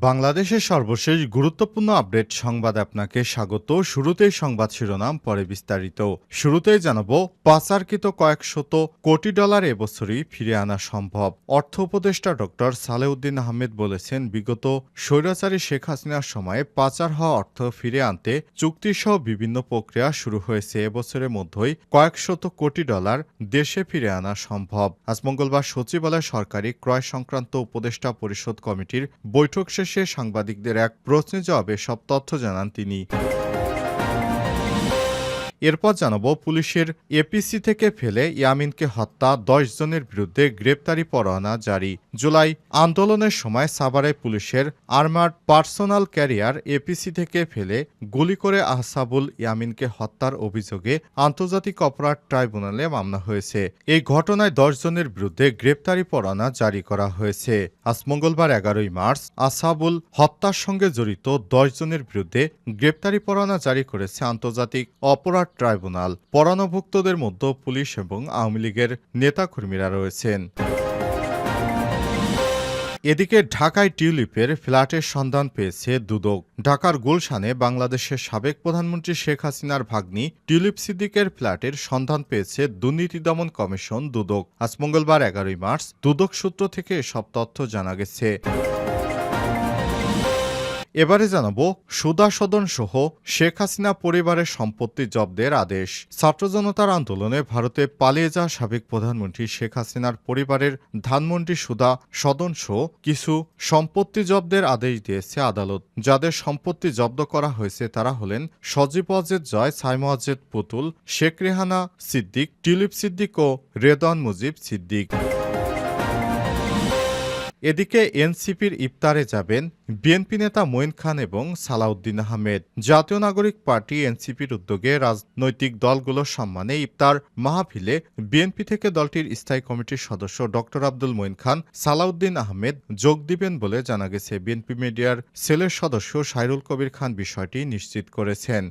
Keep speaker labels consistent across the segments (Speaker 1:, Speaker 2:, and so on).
Speaker 1: বাংলাদেশের সর্বশেষ গুরুত্বপূর্ণ আপডেট সংবাদ আপনাকে স্বাগত। শুরুতেই সংবাদ শিরোনাম, পরে বিস্তারিত। শুরুতেই জানাব, পাচারকৃত কয়েকশত কোটি ডলার এবছরই ফিরে আনা সম্ভব। অর্থ উপদেষ্টা ডক্টর সালেউদ্দিন আহমেদ বলেছেন, বিগত স্বৈরাচারী শেখ হাসিনার সময়ে পাচার হওয়া অর্থ ফিরে আনতে চুক্তিসহ বিভিন্ন প্রক্রিয়া শুরু হয়েছে। এবছরের মধ্যেই কয়েকশত কোটি ডলার দেশে ফিরে আনা সম্ভব। আজ মঙ্গলবার সচিবালয় সরকারি ক্রয় সংক্রান্ত উপদেষ্টা পরিষদ কমিটির বৈঠক সাংবাদিকদের এক প্রশ্নের জবাবে সব তথ্য জানান তিনি। এরপর জানাব পুলিশের এপিসি থেকে ফেলে ইয়ামিনকে হত্যা, দশ জনের বিরুদ্ধে গ্রেপ্তারি পরোয়ানা জারি। জুলাই আন্দোলনের সময় সাভারে পুলিশের আর্মার্ড পার্সোনাল ক্যারিয়ার এপিসি থেকে ফেলে গুলি করে আহসাবুল ইয়ামিনকে হত্যার অভিযোগে আন্তর্জাতিক অপরাধ ট্রাইব্যুনালে মামলা হয়েছে। এই ঘটনায় দশ জনের বিরুদ্ধে গ্রেপ্তারি পরোয়ানা জারি করা হয়েছে। আজ মঙ্গলবার এগারোই মার্চ আসাবুল হত্যার সঙ্গে জড়িত দশ জনের বিরুদ্ধে গ্রেপ্তারি পরোয়ানা জারি করেছে আন্তর্জাতিক অপরাধ ট্রাইব্যুনাল। পরানভুক্তদের মধ্যে পুলিশ এবং আওয়ামী লীগের নেতাকর্মীরা রয়েছেন। এদিকে ঢাকায় টিউলিপের ফ্ল্যাটের সন্ধান পেয়েছে দুদক। ঢাকার গুলশানে বাংলাদেশের সাবেক প্রধানমন্ত্রী শেখ হাসিনার ভাগ্নি টিউলিপ সিদ্দিকের ফ্ল্যাটের সন্ধান পেয়েছে দুর্নীতি দমন কমিশন দুদক। আজ মঙ্গলবার এগারোই মার্চ দুদক সূত্র থেকে এসব তথ্য জানা গেছে। এবারে জানাব সুদা সদন সহ শেখ হাসিনা পরিবারের সম্পত্তি জব্দের আদেশ। ছাত্র জনতার আন্দোলনে ভারতে পালিয়ে যাওয়া সাবেক প্রধানমন্ত্রী শেখ হাসিনার পরিবারের ধানমন্ত্রী সুদা সদন সহ কিছু সম্পত্তি জব্দের আদেশ দিয়েছে আদালত। যাদের সম্পত্তি জব্দ করা হয়েছে তারা হলেন সজীব অজেদ জয়, সাইম অজেদ পুতুল, শেখ রেহানা সিদ্দিক টিউলিপ সিদ্দিক ও রেদন মুজিব সিদ্দিক। এদিকে এনসিপির ইফতারে যাবেন বিএনপি নেতা মঈন খান এবং সালাউদ্দিন আহমেদ। জাতীয় নাগরিক পার্টি এনসিপির উদ্যোগে রাজনৈতিক দলগুলোর সম্মানে ইফতার মাহফিলে বিএনপি থেকে দলটির স্থায়ী কমিটির সদস্য ডক্টর আব্দুল মঈন খান, সালাউদ্দিন আহমেদ যোগ দিবেন বলে জানা গেছে। বিএনপি মিডিয়ার সেলের সদস্য সাইরুল কবির খান বিষয়টি নিশ্চিত করেছেন।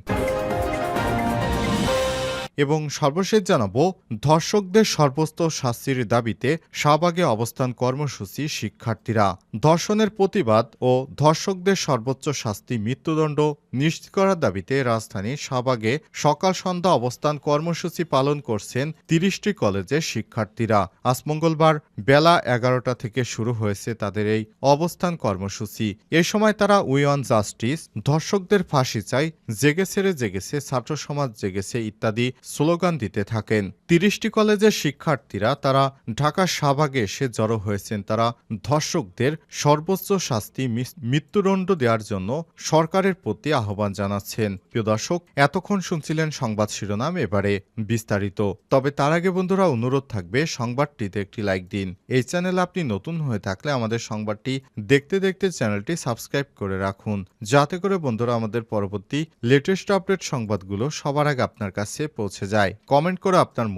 Speaker 1: এবং সর্বশেষ জানাব, ধর্ষকদের সর্বস্ত শাস্তির দাবিতে শাহবাগে অবস্থান কর্মসূচি শিক্ষার্থীরা। ধর্ষণের প্রতিবাদ ও ধর্ষকদের সর্বোচ্চ শাস্তি মৃত্যুদণ্ড নিশ্চিত করার দাবিতে রাজধানী শাহবাগে সকাল সন্ধ্যা অবস্থান কর্মসূচি পালন করছেন তিরিশটি কলেজের শিক্ষার্থীরা। আজ মঙ্গলবার বেলা এগারোটা থেকে শুরু হয়েছে তাদের এই অবস্থান কর্মসূচি। এ সময় তারা উই অন জাস্টিস, ধর্ষকদের ফাঁসি চাই জেগেছে রে জেগেছে, ছাত্র সমাজ জেগেছে ইত্যাদি স্লোগান দিতে থাকেন তিরিশটি কলেজের শিক্ষার্থীরা তারা ঢাকা শাহবাগে এসে জড়ো হয়েছেন। তারা ধর্ষকদের সর্বোচ্চ শাস্তি মৃত্যুদণ্ড দেওয়ার জন্য সরকারের প্রতি আহ্বান জানাচ্ছেন। প্রিয় দর্শক, এতক্ষণ শুনছিলেন সংবাদ শিরোনাম, এবারে বিস্তারিত। তবে তার আগে বন্ধুরা, অনুরোধ থাকবে সংবাদটিতে একটি লাইক দিন। এই চ্যানেল আপনি নতুন হয়ে থাকলে আমাদের সংবাদটি দেখতে দেখতে চ্যানেলটি সাবস্ক্রাইব করে রাখুন। যাতে করে বন্ধুরা, আমাদের পরবর্তী লেটেস্ট আপডেট সংবাদগুলো সবার আগে আপনার কাছে পৌঁছে যায়। কমেন্ট করে আপনার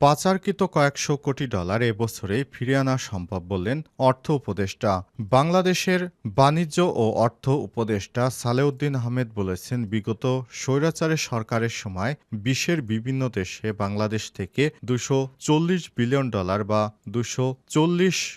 Speaker 1: পাচারকৃত কয়েকশো কোটি ডলার এবছরে ফিরিয়ে আনা সম্ভব বললেন অর্থ উপদেষ্টা। বাংলাদেশের বাণিজ্য ও অর্থ উপদেষ্টা সালেউদ্দিন আহমেদ বলেছেন, বিগত স্বৈরাচারের সরকারের সময় বিশ্বের বিভিন্ন দেশে বাংলাদেশ থেকে দুশো বিলিয়ন ডলার বা দুশো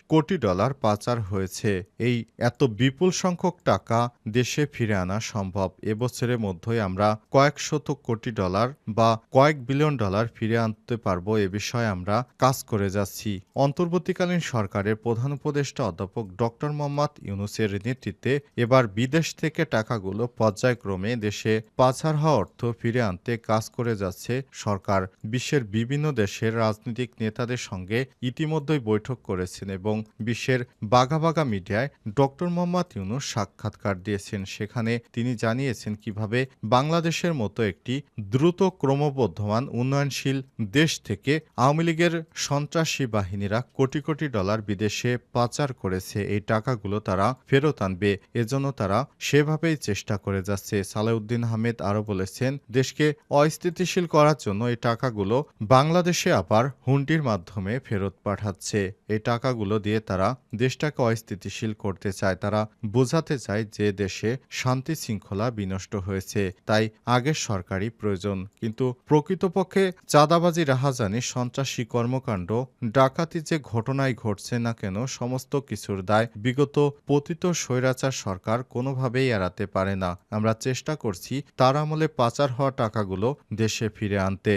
Speaker 1: কোটি ডলার পাচার হয়েছে। এই এত বিপুল সংখ্যক টাকা দেশে ফিরে আনা সম্ভব। এবছরের মধ্যেই আমরা কয়েকশত কোটি ডলার বা কয়েক বিলিয়ন ডলার ফিরে আনতে পারব এ বিষয়ে আমরা কাজ করে যাচ্ছি। অন্তর্বর্তীকালীন সরকারের প্রধান উপদেষ্টা অধ্যাপক ডক্টর মোহাম্মদ ইউনুসের নেতৃত্বে এবার বিদেশ থেকে টাকাগুলো পর্যায়ক্রমে দেশে পাচার হওয়া অর্থ ফিরে আনতে কাজ করে যাচ্ছে সরকার। বিশ্বের বিভিন্ন দেশের রাজনৈতিক নেতাদের সঙ্গে ইতিমধ্যেই বৈঠক করেছেন এবং বিশ্বের বাঘা বাঘা মিডিয়ায় ডক্টর মোহাম্মদ ইউনুস সাক্ষাৎকার দিয়েছেন। সেখানে তিনি জানিয়েছেন কীভাবে বাংলাদেশের মতো একটি দ্রুত ক্রমবর্ধমান উন্নয়নশীল দেশ থেকে আওয়ামী লীগের সন্ত্রাসী বাহিনীরা কোটি কোটি ডলার বিদেশে পাচার করেছে। এই টাকাগুলো তারা ফেরত আনবে। এজন্য তারা সেভাবেই চেষ্টা করে যাচ্ছে। সালাউদ্দিন আহমেদ আরও বলেছেন, দেশকে অস্থিতিশীল করার জন্য এই টাকাগুলো বাংলাদেশে আবার হুন্ডির মাধ্যমে ফেরত পাঠাচ্ছে। এই টাকাগুলো দিয়ে তারা দেশটাকে অস্থিতিশীল করতে চায়। তারা বোঝাতে চায় যে দেশে শান্তি শৃঙ্খলা বিনষ্ট হয়েছে। তাই আগের সরকারি প্রয়োজন। কিন্তু প্রকৃতপক্ষে চাঁদাবাজি, রাহাজানি সন্ত্রাসী কর্মকাণ্ড, ডাকাতি যে ঘটনাই ঘটছে না কেন, সমস্ত কিছুর দায় বিগত পতিত স্বৈরাচার সরকার কোনোভাবেই এড়াতে পারে না। আমরা চেষ্টা করছি তার আমলে পাচার হওয়া টাকাগুলো দেশে ফিরে আনতে।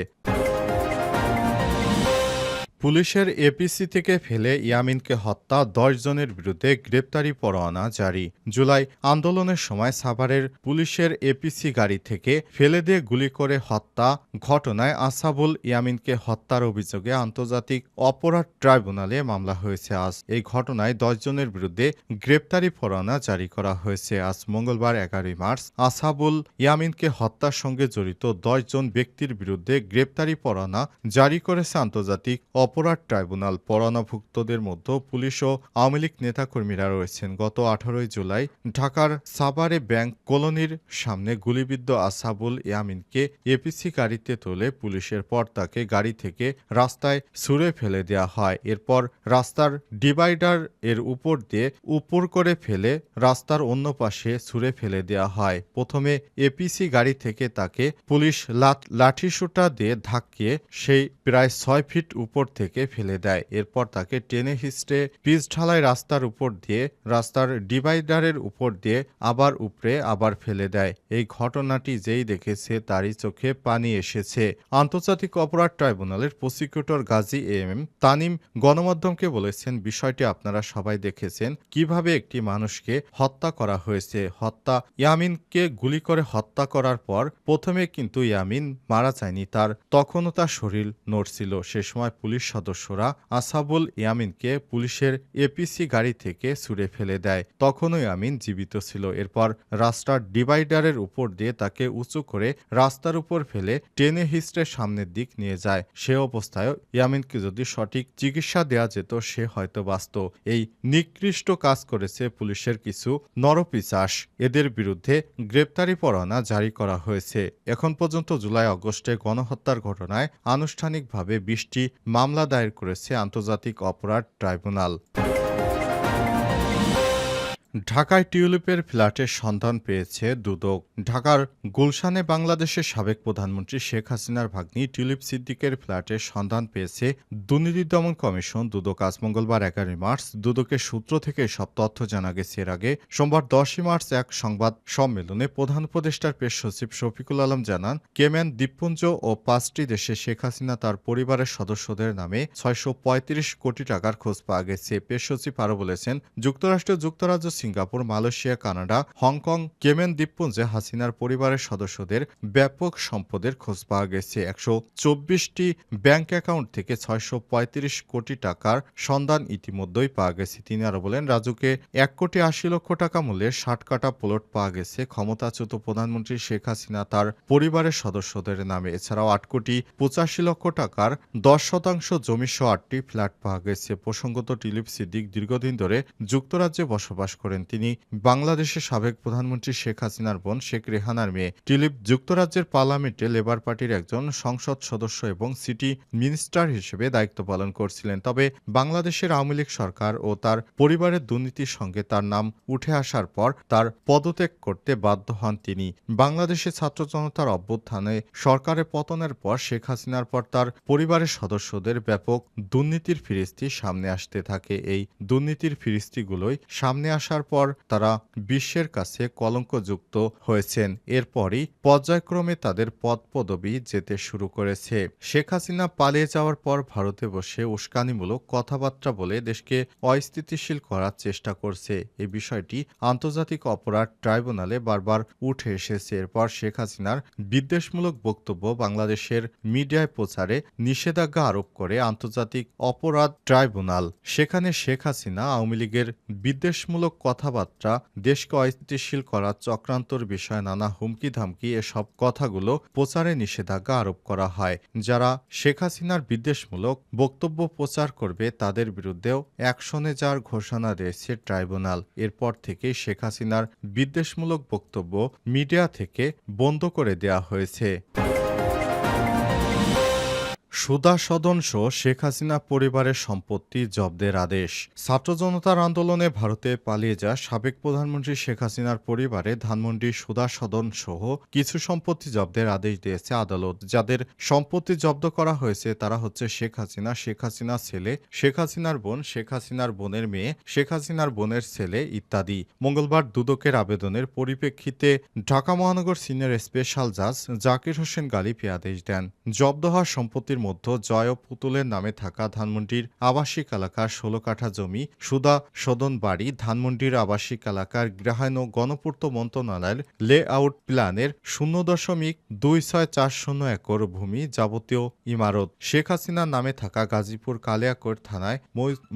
Speaker 1: পুলিশের এপিসি থেকে ফেলে ইয়ামিনকে হত্যা, দশ জনের বিরুদ্ধে গ্রেপ্তারি পরোয়ানা জারি। জুলাই আন্দোলনের সময় সাভারের পুলিশের এপিসি গাড়ি থেকে ফেলে দিয়ে গুলি করে হত্যা ঘটনায় আসাবুল ইয়ামিনকে হত্যার অভিযোগে আন্তর্জাতিক অপরাধ ট্রাইব্যুনালে মামলা হয়েছে আজ। এই ঘটনায় দশ জনের বিরুদ্ধে গ্রেপ্তারি পরোয়ানা জারি করা হয়েছে আজ মঙ্গলবার এগারোই মার্চ। আসাবুল ইয়ামিনকে হত্যার সঙ্গে জড়িত দশ জন ব্যক্তির বিরুদ্ধে গ্রেপ্তারি পরোয়ানা জারি করেছে আন্তর্জাতিক অপরাধ ট্রাইব্যুনাল পরোয়ানাভুক্তদের মধ্যে পুলিশ ও আওয়ামী লীগ নেতাকর্মীরা রয়েছেন। গত আঠারোই জুলাই ঢাকার সাভারে ব্যাংক কলোনির সামনে গুলিবিদ্ধ আসাবুল ইয়ামিনকে এপিসি গাড়িতে তোলে পুলিশের পর তাকে গাড়ি থেকে রাস্তায় ছুঁড়ে ফেলে দেওয়া হয়। এরপর রাস্তার ডিভাইডার এর উপর দিয়ে উপর করে ফেলে রাস্তার অন্য পাশে ছুঁড়ে ফেলে দেওয়া হয়। প্রথমে এপিসি গাড়ি থেকে তাকে পুলিশ লাঠ লাঠিসোঁটা দিয়ে ধাক্কিয়ে সেই প্রায় ছয় ফিট উপর থেকে ফেলে দেয়। এরপর তাকে টেনে হিস্টে পিচ ঢালাই রাস্তার উপর দিয়ে, রাস্তার ডিভাইডারের উপর দিয়ে আবার উপরে আবার ফেলে দেয়। এই ঘটনাটি যেই দেখেছে তারই চোখে পানি এসেছে। আন্তর্জাতিক অপরাধ ট্রাইব্যুনালের prosecutor Gazi M M Tanim গণমাধ্যমকে বলেছেন, বিষয়টি আপনারা সবাই দেখেছেন, কীভাবে একটি মানুষকে হত্যা করা হয়েছে। হত্যা ইয়ামিনকে গুলি করে হত্যা করার পর প্রথমে কিন্তু ইয়ামিন মারা যায়নি, তার তখনও তার শরীর নড়ছিল। সে সময় পুলিশ সদস্যরা আসাবুল ইয়ামিনকে পুলিশের এপিসি গাড়ি থেকে ছুড়ে ফেলে দেয়। তখনও ইয়ামিন জীবিত ছিল। এরপর রাস্তার ডিভাইডারের উপর দিয়ে তাকে উঁচু করে রাস্তার উপর ফেলে টেনে হিস্ট্রের সামনের দিক নিয়ে যায়। সে অবস্থায় ইয়ামিনকে যদি সঠিক চিকিৎসা দেওয়া যেত, সে হয়তো বাঁচত। এই নিকৃষ্ট কাজ করেছে পুলিশের কিছু নরপিচাস এদের বিরুদ্ধে গ্রেপ্তারি পরোয়ানা জারি করা হয়েছে। এখন পর্যন্ত জুলাই আগস্টে গণহত্যার ঘটনায় আনুষ্ঠানিকভাবে বিশটি মামলা দায়ের করেছে আন্তর্জাতিক অপরাধ ট্রাইব্যুনাল। ঢাকায় টিউলিপের ফ্ল্যাটের সন্ধান পেয়েছে দুদক। ঢাকার গুলশানে বাংলাদেশের সাবেক প্রধানমন্ত্রী শেখ হাসিনার ভাগ্নি টিউলিপ সিদ্দিকের ফ্ল্যাটের সন্ধান পেয়েছে দুর্নীতি দমন কমিশন দুদক। আজ মঙ্গলবার এগারোই মার্চ দুদকের সূত্র থেকে সব তথ্য জানা গেছে। এর আগে সোমবার দশই মার্চ এক সংবাদ সম্মেলনে প্রধান উপদেষ্টার পেশ সচিব শফিকুল আলম জানান, কেম্যান দ্বীপপুঞ্জ ও পাঁচটি দেশে শেখ হাসিনা তার পরিবারের সদস্যদের নামে ছয়শো পঁয়ত্রিশ কোটি টাকার খোঁজ পাওয়া গেছে। পেশ সচিব আরও বলেছেন, যুক্তরাষ্ট্র যুক্তরাজ্য Singapore, Malaysia, Canada, Hong Kong Cayman দ্বীপপুঞ্জে হাসিনার পরিবারের সদস্যদের ব্যাপক সম্পদের খোঁজ পাওয়া গেছে। একশো চব্বিশটি ব্যাংক অ্যাকাউন্ট থেকে ছয়শো পঁয়ত্রিশ কোটি টাকার সন্ধান ইতিমধ্যেই পাওয়া গেছে। তিনি আরও বলেন, রাজুকে এক কোটি আশি লক্ষ টাকা মূল্যের ষাট কাটা প্লট পাওয়া গেছে। ক্ষমতাচ্যুত প্রধানমন্ত্রী শেখ হাসিনা তার পরিবারের সদস্যদের নামে। এছাড়াও আট কোটি পঁচাশি লক্ষ টাকার দশ শতাংশ জমি সহ আটটি ফ্ল্যাট পাওয়া গেছে। প্রসঙ্গত টিলিপ সিদ্দিক দীর্ঘদিন ধরে যুক্তরাজ্যে বসবাস করেন তিনি। বাংলাদেশের সাবেক প্রধানমন্ত্রী শেখ হাসিনার বোন শেখ রেহানার মেয়ে টিলিপ যুক্তরাজ্যের পার্লামেন্টে লেবার পার্টির একজন সংসদ সদস্য এবং সিটি মিনিস্টার হিসেবে দায়িত্ব পালন করছিলেন। তবে বাংলাদেশের আওয়ামী লীগ সরকার ও তার পরিবারের দুর্নীতির সঙ্গে তার নাম উঠে আসার পর তার পদত্যাগ করতে বাধ্য হন তিনি। বাংলাদেশের ছাত্র জনতার অভ্যুত্থানে সরকারের পতনের পর শেখ হাসিনার পর তার পরিবারের সদস্যদের ব্যাপক দুর্নীতির ফিরিস্তি সামনে আসতে থাকে। এই দুর্নীতির ফিরিস্তিগুলোই সামনে আসার পর তারা বিশ্বের কাছে কলঙ্কযুক্ত হয়েছেন। এরপরই পর্যায়ক্রমে তাদের পদ পদবি যেতে শুরু করেছে। শেখ হাসিনা পালিয়ে যাওয়ার পর ভারতে বসে উস্কানিমূলক কথাবার্তা বলে দেশকে অস্থিতিশীল করার চেষ্টা করছে। এই বিষয়টি আন্তর্জাতিক অপরাধ ট্রাইব্যুনালে বারবার উঠে এসেছে। এরপর শেখ হাসিনার বিদ্বেষমূলক বক্তব্য বাংলাদেশের মিডিয়ায় প্রচারে নিষেধাজ্ঞা আরোপ করে আন্তর্জাতিক অপরাধ ট্রাইব্যুনাল। সেখানে শেখ হাসিনা আওয়ামী লীগের বিদ্বেষমূলক কথাবার্তা, দেশকে অস্থিতিশীল করার চক্রান্তর বিষয়ে নানা হুমকি ধামকি এসব কথাগুলো প্রচারে নিষেধাজ্ঞা আরোপ করা হয়, যারা শেখ হাসিনার বিদ্বেষমূলক বক্তব্য প্রচার করবে তাদের বিরুদ্ধেও অ্যাকশনে যাওয়ার ঘোষণা দিয়েছে ট্রাইব্যুনাল। এরপর থেকে শেখ হাসিনার বিদ্বেষমূলক বক্তব্য মিডিয়া থেকে বন্ধ করে দেওয়া হয়েছে। সুদা সহ শেখ হাসিনা পরিবারের সম্পত্তি জব্দের আদেশ। ছাত্র জনতার আন্দোলনে ভারতে পালিয়ে যা সাবেক প্রধানমন্ত্রী শেখ হাসিনার পরিবারে ধানমন্ডি সুদা সদন সহ কিছু সম্পত্তি জব্দের আদেশ দিয়েছে আদালত। যাদের সম্পত্তি জব্দ করা হয়েছে তারা হচ্ছে শেখ হাসিনা, শেখ হাসিনার ছেলে, শেখ হাসিনার বোন, শেখ হাসিনার বোনের মেয়ে, শেখ হাসিনার বোনের ছেলে ইত্যাদি। মঙ্গলবার দুদকের আবেদনের পরিপ্রেক্ষিতে ঢাকা মহানগর সিনিয়র স্পেশাল জাজ জাকির হোসেন গালিপি আদেশ দেন। জব্দ হওয়া সম্পত্তির মধ্যে জয় পুতুলের নামে থাকা ধানমন্ডির আবাসিক এলাকার ষোলো কাঠা জমি, সুদা সদন বাড়ি, ধানমন্ডির আবাসিক এলাকার গৃহায়ন ও গণপূর্ত মন্ত্রণালয়ের লে আউট প্ল্যানের শূন্য দশমিক দুই ছয় চার শূন্য একর ভূমি যাবতীয় ইমারত। শেখ হাসিনার নামে থাকা গাজীপুর কালিয়াকোট থানায়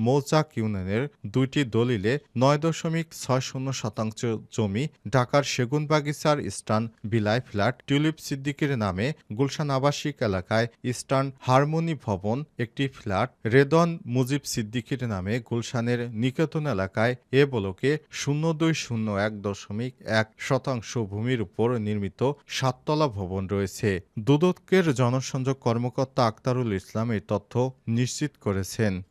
Speaker 1: মৌচাক ইউনিয়নের দুইটি দলিলে নয় দশমিক ছয় শূন্য শতাংশ জমি, ঢাকার সেগুনবাগিচার ইস্টার্ন বিলাই ফ্ল্যাট, টিউলিপ সিদ্দিকের নামে গুলশান আবাসিক এলাকায় ইস্টার্ন হারমোনি ভবন, একটি ফ্ল্যাট, রেদন মুজিব সিদ্দিকির নামে গুলশানের নিকেতন এলাকায় এ ব্লকে শূন্য দুই শূন্য এক দশমিক এক শতাংশ ভূমির উপর নির্মিত সাততলা ভবন রয়েছে। দুদকের জনসংযোগ কর্মকর্তা আক্তারুল ইসলাম এই তথ্য নিশ্চিত করেছেন।